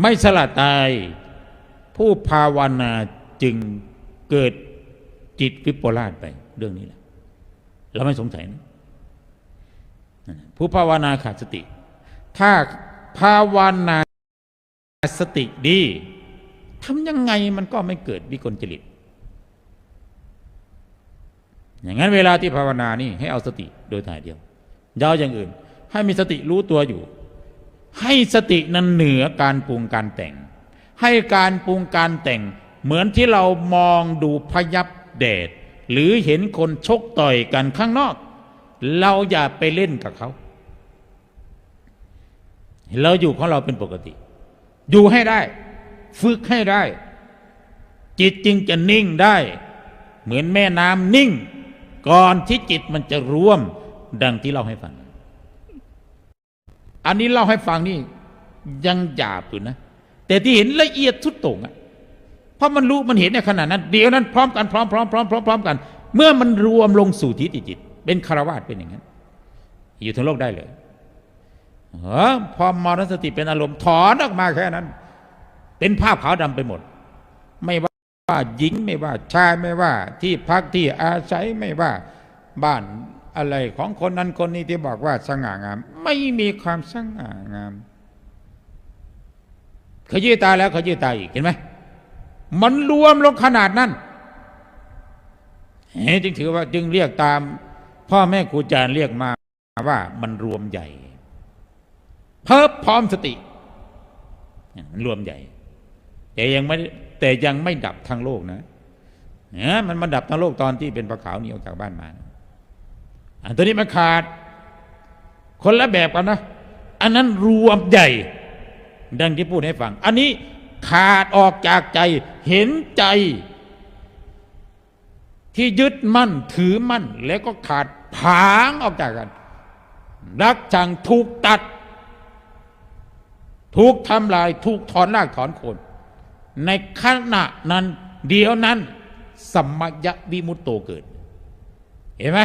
ไม่สละตาย ผู้ภาวนาจึงเกิดจิตวิปลาสไปเรื่องนี้แหละเราไม่สงสัยนะผู้ภาวนาขาดสติ ถ้าภาวนาสติดีทำยังไงมันก็ไม่เกิดวิกลจริต อย่างนั้นเวลาที่ภาวนานี่ให้เอาสติโดยถ่ายเดียว ยาวอย่างอื่น ให้มีสติรู้ตัวอยู่ ให้สตินั้นเหนือการปรุงการแต่ง ให้การปรุงการแต่ง เหมือนที่เรามองดูพยับแดดหรือเห็นคนชกต่อยกันข้างนอก เราอย่าไปเล่นกับเขาเราอยู่ของเราเป็นปกติ อยู่ให้ได้ ฝึกให้ได้ จิตจึงจะนิ่งได้ เหมือนแม่น้ำนิ่ง ก่อนที่จิตมันจะร่วมดังที่เล่าให้ฟัง อันนี้เล่าให้ฟังนี่ยังหยาบอยู่นะ แต่ที่เห็นละเอียดทุดโต่งอะเพราะมันรู้มันเห็นในขณะนั้น เดี๋ยวนั้นพร้อมกันพร้อมพร้อมพร้อมพร้อมพร้อมกัน เมื่อมันรวมลงสู่ทิฏฐิจิต เป็นคารวาสเป็นอย่างนั้น อยู่ทั้งโลกได้เลยเออพอมรณสติเป็นอารมณ์ถอนออกมาแค่นั้น เป็นภาพขาวดำไปหมด ไม่ว่าว่าหญิงไม่ว่าชายไม่ว่า ที่พักที่อาศัยไม่ว่าบ้าน อะไรของคนนั้นคนนี้ที่บอกว่าสง่างาม ไม่มีความสง่างามขยี้ตาแล้วขยี้ตาอีกเห็นไหมมันรวมลงขนาดนั้นเฮ้จึงถือว่าจึงเรียกตาม พ่อแม่ครูอาจารย์เรียกมาว่ามันรวมใหญ่ เพิ่มพร้อมสติ มันรวมใหญ่ แต่ยังไม่แต่ยังไม่ดับทั้งโลกนะเนี่ยมันมาดับทั้งโลกตอนที่เป็นปลาขาวหนีออกจากบ้านมา อันตัวนี้มันขาด คนละแบบกันนะ อันนั้นรวมใหญ่ ดังที่พูดให้ฟัง อันนี้ขาดออกจากใจ เห็นใจ ที่ยึดมั่นถือมั่น แล้วก็ขาดผางออกจากกัน รักจังถูกตัด ถูกทำลาย ถูกถอนรากถอนโคน ในขณะนั้น เดียวนั้นสัมมยวิมุตโตเกิด เห็นไหม